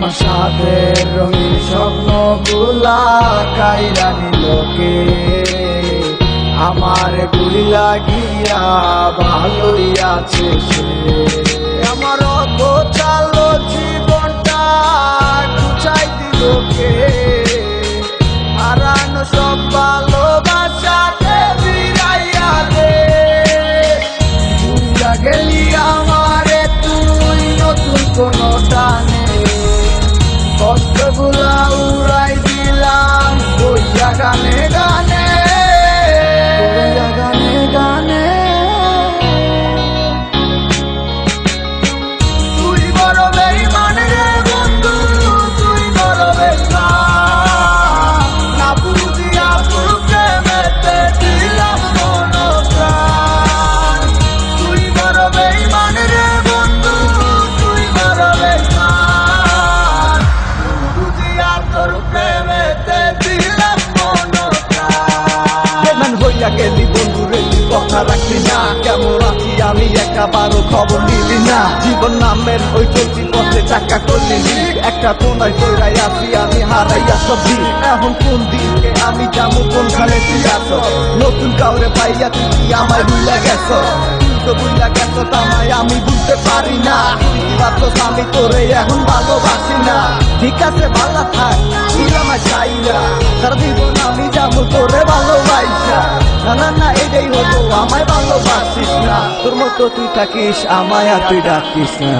আমার সাথে রঙিন স্বপ্নগুলা কাইরা লোকে আমার গুলি লাগিয়া ভালোই আছে সে। আমার গোচালো জীবনটা বেমান গেলি বন্ধু রে কথা রাখলি না। কেমন আছি আমি একাবারও খবর নিলি না। জীবন নামের ওই চলতি পথে চাকা করলি একটা কোনায় কইরাই আছি, আমি হারাইয়া সব দিক। এখন কোন দিকে আমি যাব কোনখানে তুই আস নতুন কাউরে পাইয়া তুই আমায় ভুলে গেছ? তো ভুলে গেছ তামায় আমি বুঝতে পারি না। ভাবতো আমি তোরে এখন ভালোবাসি না। ঠিক আছে ভালো থাক। তোর মতো তুই থাকিস আমায় আর তুই ডাকিস না।